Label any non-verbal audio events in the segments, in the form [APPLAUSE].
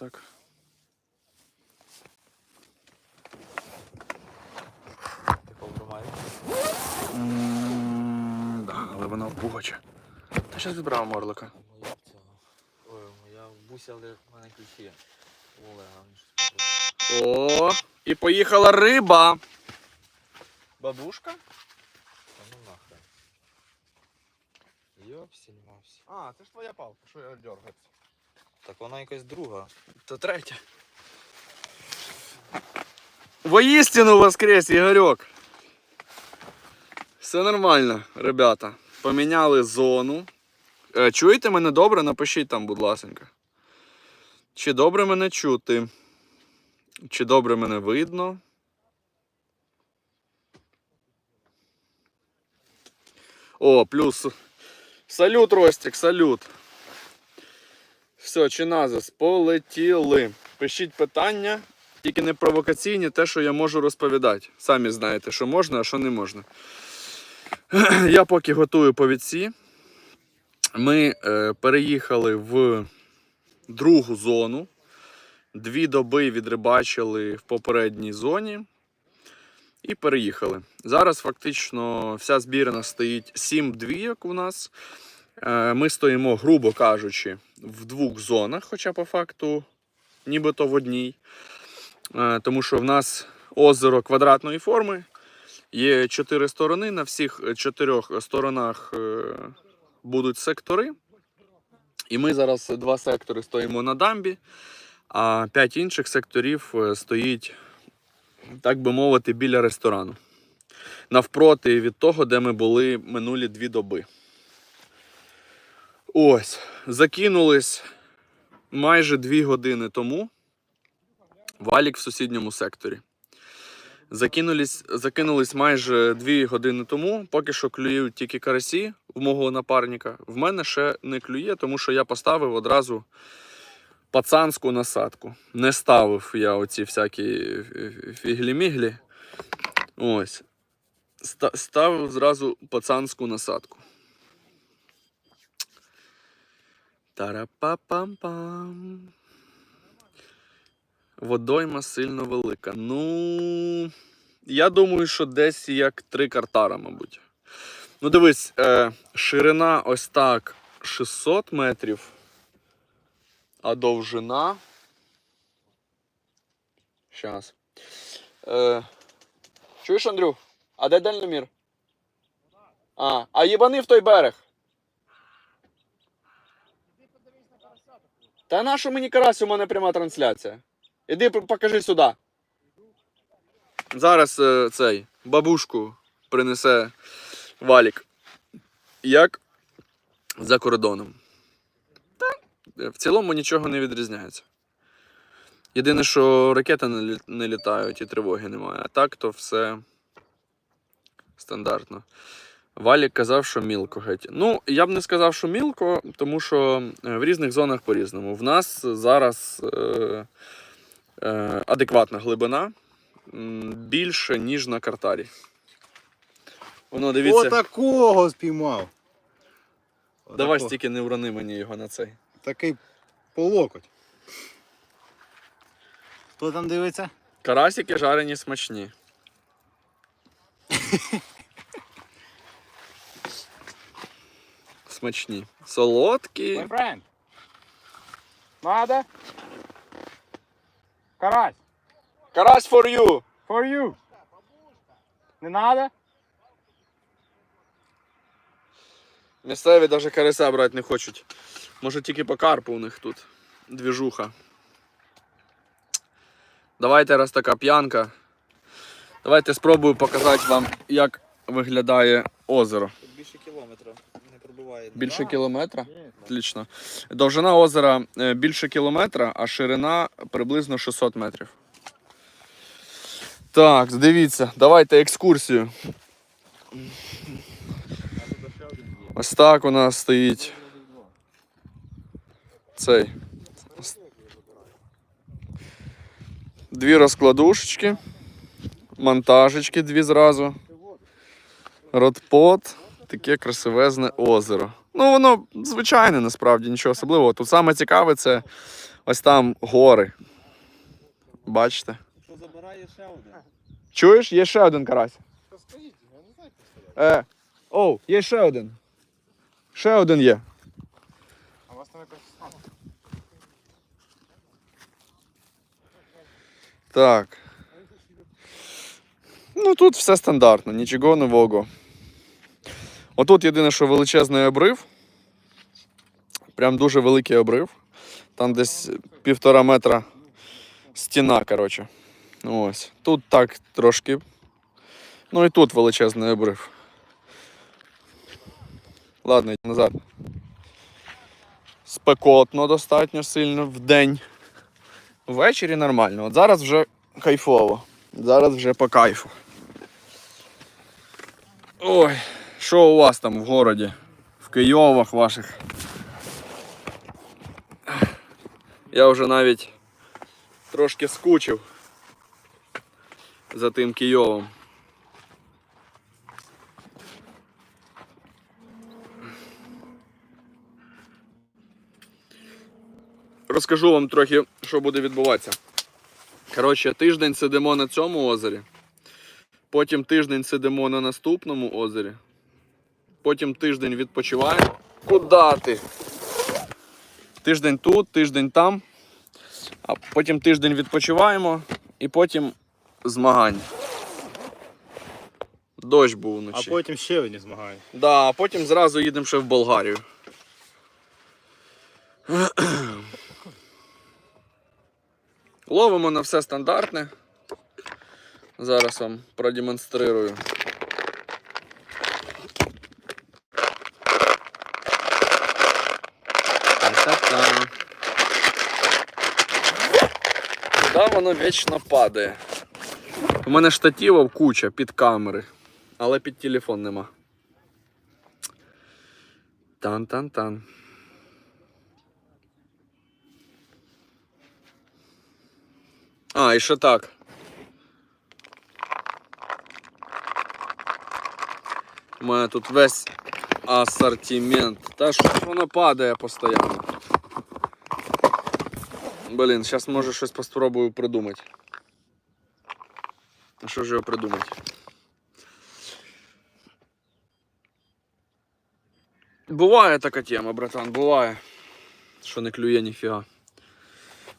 так. Ти повдумаєш? М, Да, але вона пугача. Та зараз відбрав морлика. Моя в цього. Ой, моя в бусі, але в мене ключі. є. У Олега, він щось купив. О, і поїхала риба. Бабушка? Та ну нахрен. Йопсіль мавсі. А, це ж твоя палка, що я дергаюся. Так вона якась друга. То третя. Воістину воскрес, Ігорьок. Все нормально, ребята. Поміняли зону. Е, Чуєте мене добре? Напишіть там, будь ласка. Чи добре мене чути? Чи добре мене видно? О, плюс. Салют, Ростик, салют. Все, чиназис, полетіли. Пишіть питання, тільки не провокаційні, те, що я можу розповідати. Самі знаєте, що можна, а що не можна. [CLEARS THROAT] Я поки готую повідці. Ми е, переїхали в другу зону. Дві доби відрибачили в попередній зоні і переїхали. Зараз фактично вся збірна стоїть 7 двійок у нас. Е, Ми стоїмо, грубо кажучи, в двох зонах, хоча по факту нібито в одній. Е, Тому що в нас озеро квадратної форми. Є чотири сторони. На всіх чотирьох сторонах е, будуть сектори. І ми зараз два сектори стоїмо на дамбі, а п'ять інших секторів е, стоїть, так би мовити, біля ресторану. Навпроти від того, де ми були минулі дві доби. Ось, закинулись майже дві години тому валік в сусідньому секторі. Закинулись, закинулись майже дві години тому. Поки що клюють тільки карасі в мого напарника. В мене ще не клює, тому що я поставив одразу пацанську насадку. Не ставив я оці всякі фіглі-міглі. Ось. Ставив зразу пацанську насадку. Тарапапам-пам. Водойма сильно велика. Ну, я думаю, що десь як три картара, мабуть. Ну, дивись, е, ширина ось так 600 метрів, а довжина. Щас. Е, чуєш, Андрюх? А де дальномір? А, а їбани в той берег. Та на що мені карась, у мене пряма трансляція. Іди покажи сюди. Зараз е, цей бабушку принесе валік. Як за кордоном. Та, е, в цілому нічого не відрізняється. Єдине, що ракети не літають і тривоги немає. А так то все стандартно. Валік казав, що мілко геть. Ну, я б не сказав, що мілко, тому що е, в різних зонах по-різному. В нас зараз е, е, адекватна глибина більше, ніж на картарі. Воно дивіться. Отакого спіймав. Давай Отако- стільки не урони мені його на цей. Такий по локоть. Хто там дивиться? Карасики жарені смачні. [LAUGHS] Смачні. Солодкі. My friend. Надо? Карась, Карась for you! for you. Не надо? Місцеві навіть карася брати не хочуть. Може тільки по карпу у них тут. Двіжуха. Давайте раз така п'янка. Давайте спробую показати вам, як виглядає озеро. Тут більше кілометра. Більше кілометра? Отлично. Довжина озера е, більше кілометра, а ширина приблизно 600 метрів. Так, дивіться, давайте екскурсію. Ось так у нас стоїть цей. Дві розкладушечки, монтажечки дві зразу. Ротпот, таке красивезне озеро. Ну, воно звичайне насправді, нічого особливого. Тут саме цікаве це Ось там гори. Бачите? Що забирає ще один? Чуєш, є ще один карась. Що стоїть? Я не знаю. Е, оу, є ще один. Ще один є. А у вас там якось... Так. Ну тут все стандартно, нічого нового. Отут єдине, що величезний обрив. Прям дуже великий обрив. Там десь півтора метра стіна, коротше. Ось. Тут так трошки. Ну і тут величезний обрив. Ладно, йдемо назад. Спекотно достатньо сильно в день. Ввечері нормально. От зараз вже кайфово. Зараз вже по кайфу. Ой, що у вас там в городі? В Києвах ваших? Я вже навіть трошки скучив за тим Києвом. Розкажу вам трохи, що буде відбуватися. Коротше, тиждень сидимо на цьому озері. Потім тиждень сидимо на наступному озері. Потім тиждень відпочиваємо. Куда ти? Тиждень тут, тиждень там. А потім тиждень відпочиваємо і потім змагання. Дощ був А потім ще одні змагання. Да, а потім зразу їдемо ще в Болгарію. Ловимо на все стандартне. Зараз вам продемонстрирую. Воно вічно падає? У мене штативів куча під камери, але під телефон нема. Тан-тан-тан. А, і ще так. У мене тут весь асортимент. Та що воно падає постійно. Блін, зараз може щось спробую придумати. А що ж його придумати? Буває така тема, братан, буває. Що не клює ніфіга.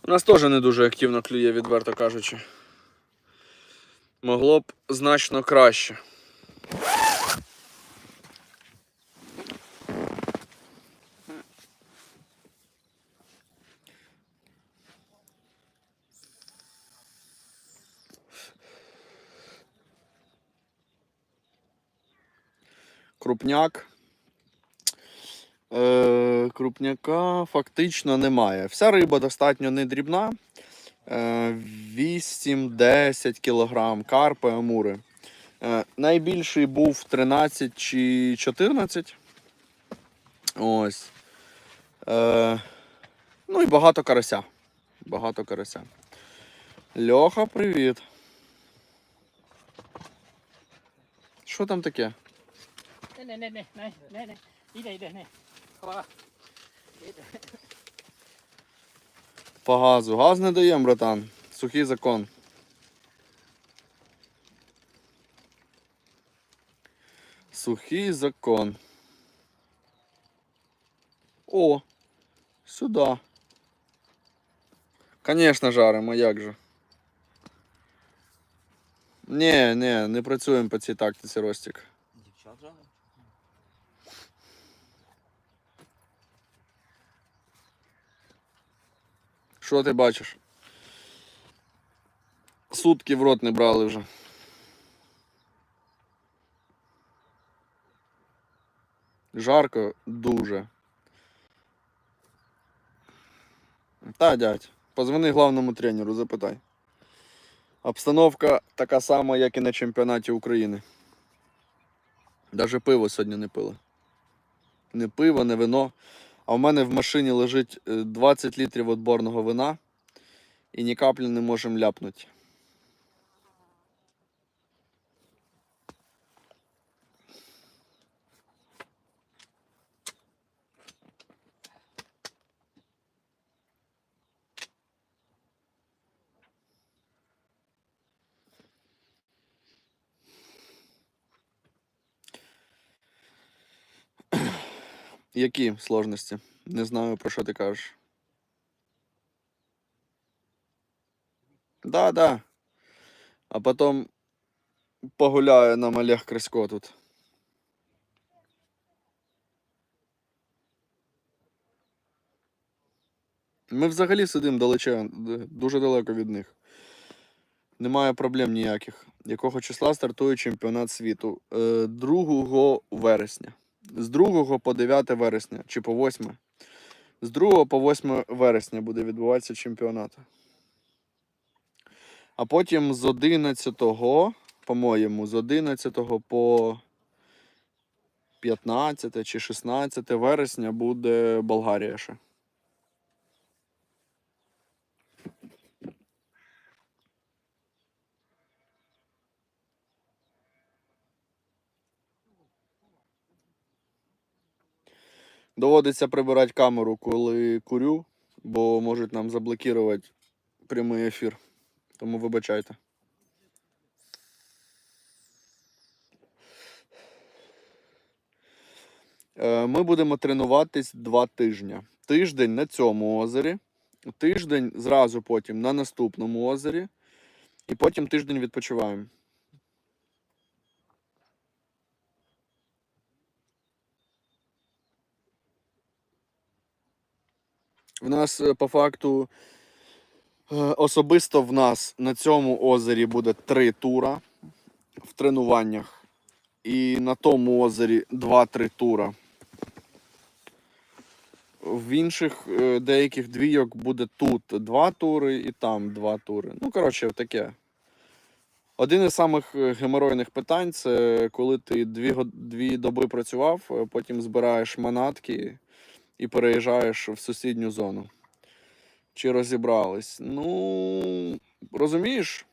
У нас теж не дуже активно клює, відверто кажучи. Могло б значно краще. Крупняк. Е, крупняка фактично немає. Вся риба достатньо не дрібна. Е, 8-10 кг карпи, амури. Е, найбільший був 13 чи 14. Ось. Е, ну і багато карася. Багато карася. Льоха, привіт. Що там таке? Не, не, не, не, не, не. Іде, іде, не. По газу. Газ не даємо, братан. Сухий закон. Сухий закон. О, сюди. Конечно, жаримо, як же. Ні, ні, не працюємо по цій тактиці, Ростік. Що ти бачиш? Сутки в рот не брали вже. Жарко дуже. Та, дядь, позвони главному тренеру, запитай. Обстановка така сама, як і на чемпіонаті України. Даже пиво сьогодні не пили. Не пиво, не вино. А в мене в машині лежить е, 20 літрів отборного вина і ні каплі не можемо ляпнути. Які сложності? Не знаю, про що ти кажеш. Да, да. А потім погуляє нам Олег Крисько тут. Ми взагалі сидимо далече, дуже далеко від них. Немає проблем ніяких. Якого числа стартує чемпіонат світу? Е, 2 вересня. З 2 по 9 вересня чи по 8. З 2 по 8 вересня буде відбуватися чемпіонат. А потім з 11, по-моєму, з 11 по 15 чи 16 вересня буде Болгарія ще. Доводиться прибирати камеру, коли курю, бо можуть нам заблокувати прямий ефір. Тому вибачайте. Е, Ми будемо тренуватись два тижні. Тиждень на цьому озері, тиждень зразу потім на наступному озері, і потім тиждень відпочиваємо. В нас е, по факту е, особисто в нас на цьому озері буде три тура в тренуваннях. І на тому озері 2-3 тура. В інших е, деяких двійок буде тут два тури і там два тури. Ну, коротше, таке. Один із самих геморойних питань це коли ти дві, дві доби працював, потім збираєш манатки і переїжджаєш в сусідню зону. Чи розібрались? Ну, розумієш?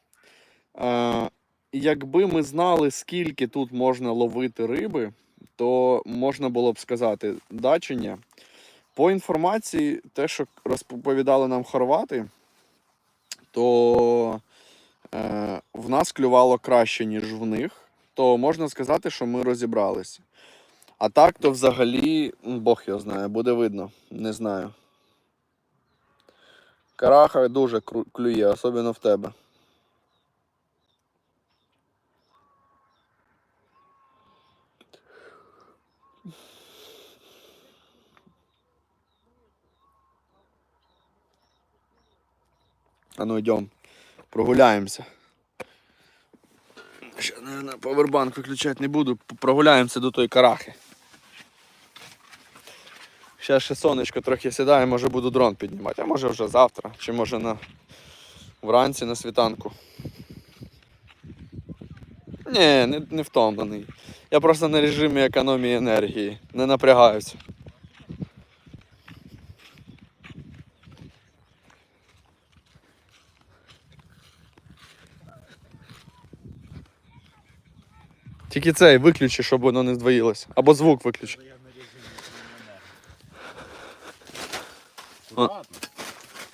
Е, якби ми знали, скільки тут можна ловити риби, то можна було б сказати, да чи ні. По інформації, те, що розповідали нам хорвати, то е, в нас клювало краще, ніж в них, то можна сказати, що ми розібралися. А так, то взагалі, Бог його знає, буде видно, не знаю. Караха дуже клює, особливо в тебе. А ну йдем, прогуляємося. Ще, наверное, повербанк виключати не буду, прогуляємося до тої карахи. Ще ще сонечко трохи сідає, може буду дрон піднімати, а може вже завтра, чи може на вранці на світанку. Ні, не, не втомлений. Я просто на режимі економії енергії, не напрягаюся. Тільки цей виключи, щоб воно не здвоїлося. Або звук виключи. Ладно,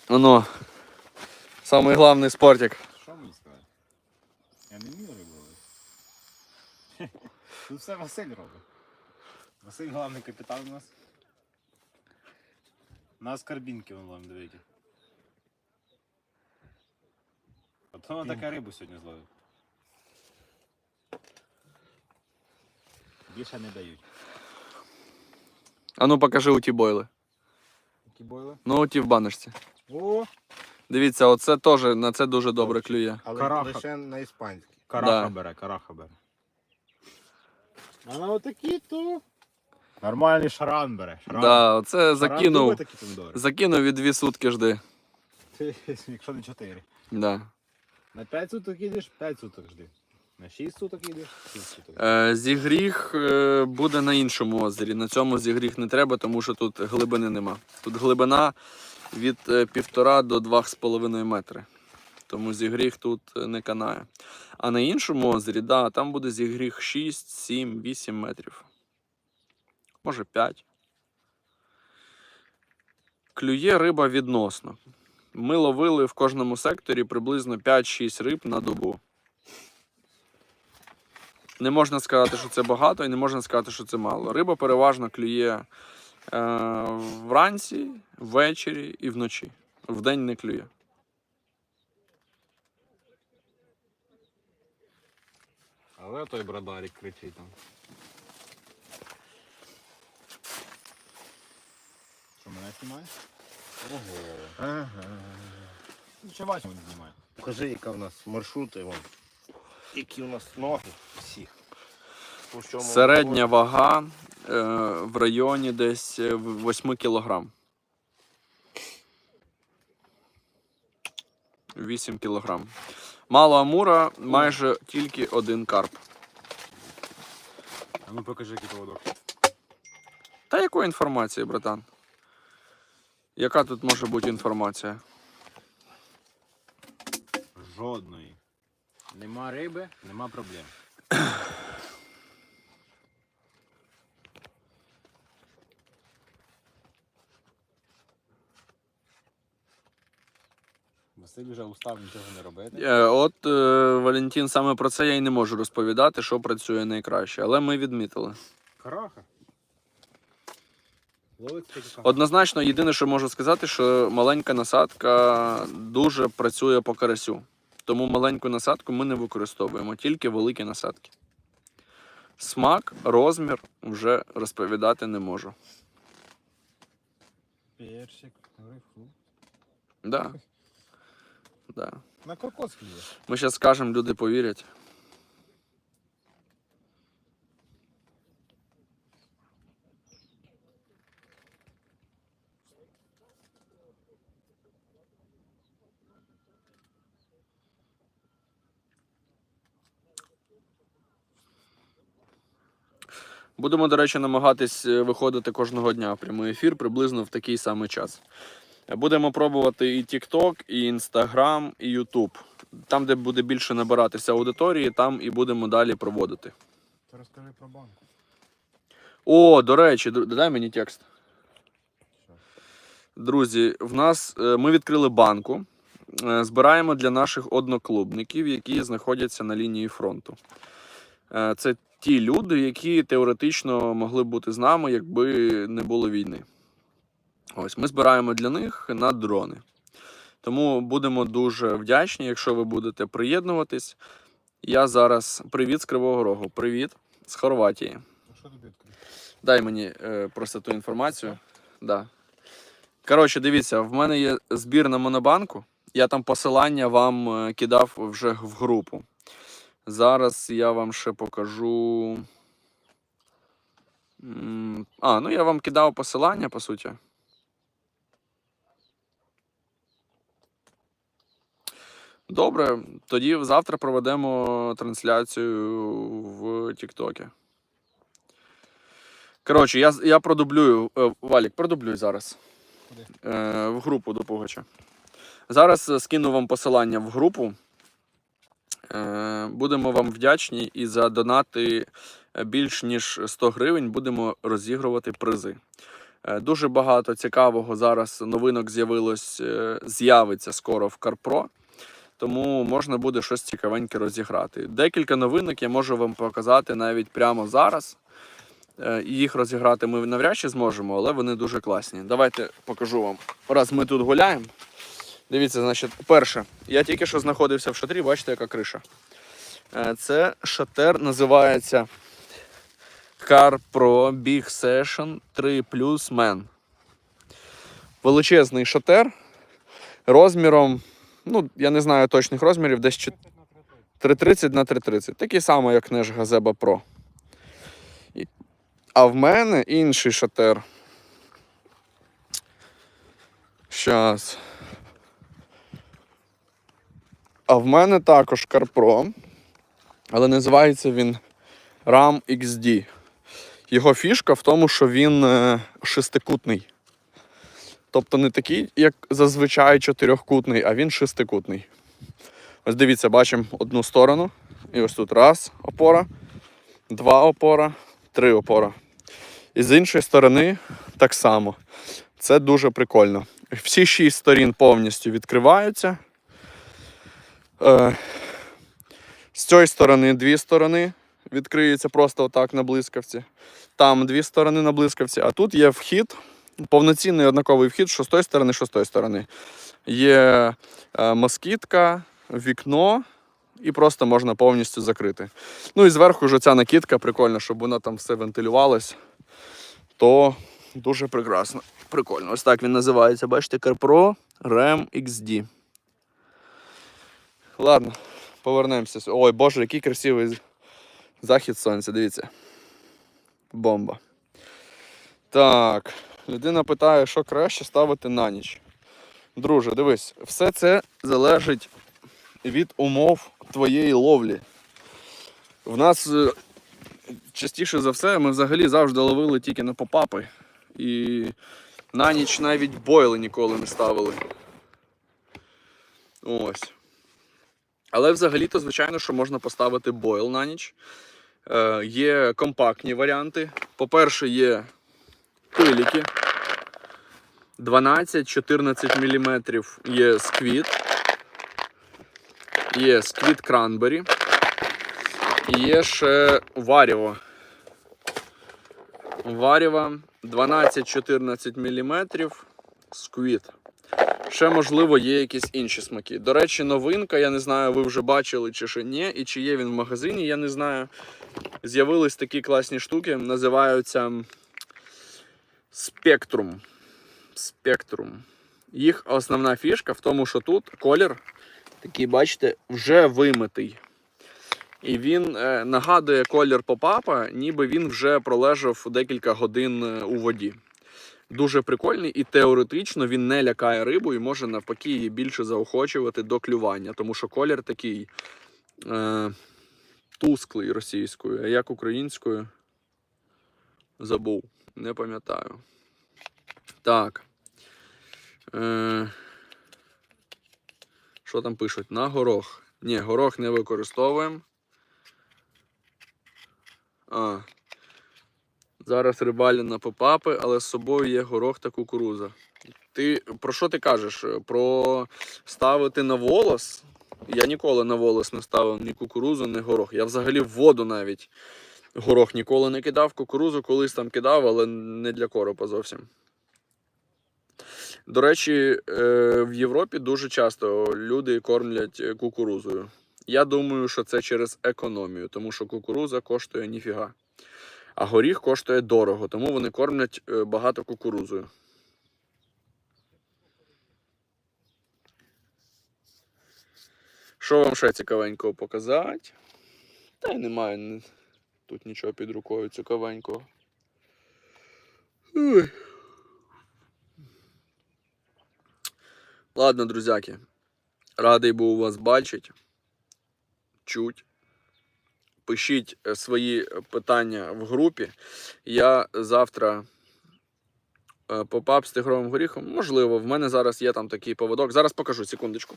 Оно. Самий головний спортик. що мені сказати? Я не вмію рибу ловити. [LAUGHS] Тут все Василь робить. Василь головний капітан у нас. У нас карбінки вон ловимо, дивіться. Ото така рибу сьогодні зловив. Більше не дають. А ну покажи у ті бойли. Які бойли? Ну, ті в баночці. О, Дивіться, оце теж на це дуже добре клює. Але Караха. лише на іспанській. караха Да. бере, караха бере. А на отакі то. Нормальний шаран бере. Шаран. Да, оце Шаран закинув. любить такі помідори. Закинув і дві сутки жди. [LAUGHS] Якщо не 4. Да. На 5 суток їдеш, 5 суток жди. На 6 суток їдеш, 6 суток. Е, зігріх е, буде на іншому озері. На цьому зігріх не треба, тому що тут глибини нема. Тут глибина від е, півтора до 2,5 метри. Тому зігріх тут е, не канає. А на іншому озері, да, там буде зігріх 6, 7, 8 метрів. Може 5. Клює риба відносно. Ми ловили в кожному секторі приблизно 5-6 риб на добу. Не можна сказати, що це багато, і не можна сказати, що це мало. Риба переважно клює Е, вранці, ввечері і вночі. Вдень не клює. Але той брадарик кричить там. Що, мене знімає? Ого. Ага. Ще Васю не знімає. Покажи, яка в нас маршрути, вон. Які у нас ноги всіх. Середня вага е, в районі десь е, 8 кілограм. 8 кілограм. Мало амура, майже тільки один карп. А ну покажи, який поводок. Та якої інформації, братан? Яка тут може бути інформація? Жодної. Нема риби, нема проблем. Василь вже устав нічого не робити. Е, От е, Валентин, саме про це я й не можу розповідати, що працює найкраще, але ми відмітили. Караха. Однозначно, єдине, що можу сказати, що маленька насадка дуже працює по карасю. Тому маленьку насадку ми не використовуємо, тільки великі насадки. Смак, розмір вже розповідати не можу. Персик, грейпфрут. Да. Да. На кокос є. Ми зараз скажемо, люди повірять. Будемо, до речі, намагатись е, виходити кожного дня в прямий ефір приблизно в такий самий час. Будемо пробувати і TikTok, і Instagram, і YouTube. Там, де буде більше набиратися аудиторії, там і будемо далі проводити. Розкажи про банку. О, до речі, дай мені текст. Друзі, в нас е, ми відкрили банку. Е, Збираємо для наших одноклубників, які знаходяться на лінії фронту. Це ті люди, які теоретично могли б бути з нами, якби не було війни. Ось ми збираємо для них на дрони. Тому будемо дуже вдячні, якщо ви будете приєднуватись. Я зараз привіт з Кривого Рогу. Привіт з Хорватії. Що тобі? Дай мені е, просто ту інформацію. Да. Коротше, дивіться, в мене є збір на монобанку. Я там посилання вам е, кидав вже в групу. Зараз я вам ще покажу. А, ну я вам кидав посилання, по суті. Добре, тоді завтра проведемо трансляцію в Тіктокі. Коротше, я, я продублюю. Е, Валік, продублюй зараз. Е, в групу до Пугача. Зараз скину вам посилання в групу. Е, будемо вам вдячні і за донати е, більш ніж 100 гривень будемо розігрувати призи. Е, Дуже багато цікавого зараз новинок з'явилось, з'явиться скоро в Карпро. Тому можна буде щось цікавеньке розіграти. Декілька новинок я можу вам показати навіть прямо зараз. Їх розіграти ми навряд чи зможемо, але вони дуже класні. Давайте покажу вам. Раз ми тут гуляємо. Дивіться, значить, перше, я тільки що знаходився в шатрі, бачите, яка криша. Е, Це шатер називається Car Pro Big Session 3 Plus Man. Величезний шатер розміром, ну, я не знаю точних розмірів, десь чот- 330 на 330. Такий самий, як Неш Газеба Pro. А в мене інший шатер. Щас. А в мене також CarPro, але називається він RAM XD. Його фішка в тому, що він е, шестикутний. Тобто не такий, як зазвичай чотирьохкутний, а він шестикутний. Ось дивіться, бачимо одну сторону. І ось тут раз опора, два опора, три опора. І з іншої сторони так само. Це дуже прикольно. Всі шість сторін повністю відкриваються. Е, з цієї сторони дві сторони відкриється просто отак на блискавці. Там дві сторони на блискавці, а тут є вхід, повноцінний однаковий вхід, з тої сторони, що з тої сторони. Є е, москітка, вікно, і просто можна повністю закрити. Ну і зверху вже ця накидка, прикольно, щоб вона там все вентилювалось. То дуже прекрасно. Прикольно. Ось так він називається. Бачите, CarPro RAM XD. Ладно, повернемося. Ой, боже, який красивий захід сонця, дивіться. Бомба. Так, людина питає, що краще ставити на ніч. Друже, дивись, все це залежить від умов твоєї ловлі. В нас е, частіше за все ми взагалі завжди ловили тільки на попапи. І на ніч навіть бойли ніколи не ставили. Ось. Але взагалі-то, звичайно, що можна поставити бойл на ніч. Е, є компактні варіанти. По-перше, є пиліки. 12-14 мм є сквіт. Є сквіт кранбері. І є ще варіво. Варіво 12-14 мм сквіт. Ще, можливо, є якісь інші смаки. До речі, новинка, я не знаю, ви вже бачили чи ще ні, і чи є він в магазині, я не знаю. З'явились такі класні штуки, називаються Spectrum. Spectrum. Їх основна фішка в тому, що тут колір, такий, бачите, вже вимитий. І він е, нагадує колір попапа, ніби він вже пролежав декілька годин е, у воді. Дуже прикольний і теоретично він не лякає рибу і може навпаки її більше заохочувати до клювання, тому що колір такий е, тусклий російською, а як українською забув, не пам'ятаю. Так. Е, що там пишуть? На горох. Ні, горох не використовуємо. А. Зараз рибалі на попапи, але з собою є горох та кукуруза. Ти про що ти кажеш? Про ставити на волос? Я ніколи на волос не ставив ні кукурузу, ні горох. Я взагалі в воду навіть горох ніколи не кидав. Кукурузу колись там кидав, але не для коропа зовсім. До речі, е, в Європі дуже часто люди кормлять е, кукурузою. Я думаю, що це через економію, тому що кукуруза коштує ніфіга. А горіх коштує дорого, тому вони кормлять е, багато кукурузою. Що вам ще цікавенького показати? Та й немає тут нічого під рукою цікавенького. Ой. Ладно, друзяки. Радий був вас бачити. Чуть. Пишіть е, свої е, питання в групі. Я завтра попав попап з тигровим горіхом. Можливо, в мене зараз є там такий поводок. Зараз покажу, секундочку.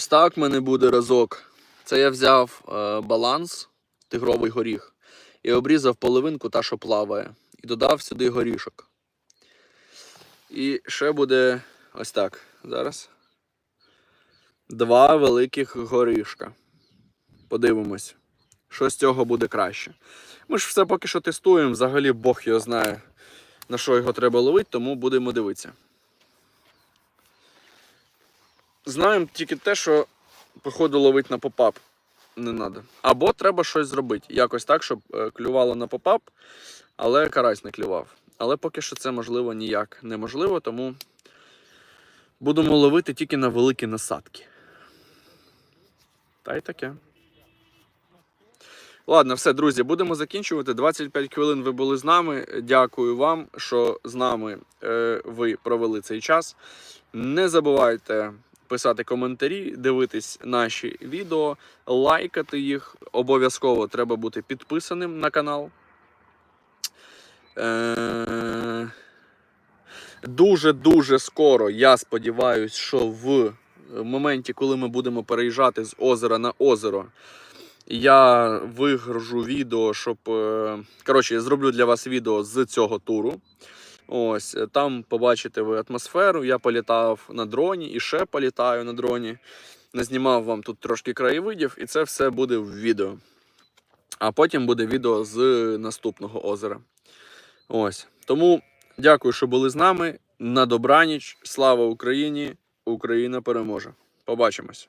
Ось так в мене буде разок. Це я взяв е, баланс, тигровий горіх, і обрізав половинку та, що плаває. І додав сюди горішок. І ще буде ось так. Зараз. Два великих горішка. Подивимось, що з цього буде краще. Ми ж все поки що тестуємо, взагалі Бог його знає, на що його треба ловити, тому будемо дивитися. Знаємо тільки те, що походу ловить на попап не треба. Або треба щось зробити. Якось так, щоб е, клювало на попап, але карась не клював. Але поки що це можливо ніяк неможливо, тому будемо ловити тільки на великі насадки. Та й таке. Ладно, все, друзі, будемо закінчувати. 25 хвилин ви були з нами. Дякую вам, що з нами е, ви провели цей час. Не забувайте писати коментарі, дивитись наші відео, лайкати їх. Обов'язково треба бути підписаним на канал. Е- Дуже-дуже скоро, я сподіваюся, що в моменті, коли ми будемо переїжджати з озера на озеро, я вигружу відео, щоб. е, Коротше, я зроблю для вас відео з цього туру. Ось е, там побачите ви атмосферу. Я політав на дроні і ще політаю на дроні. Назнімав вам тут трошки краєвидів, і це все буде в відео. А потім буде відео з наступного озера. Ось. Тому дякую, що були з нами. На добраніч. Слава Україні! Україна переможе. Побачимось!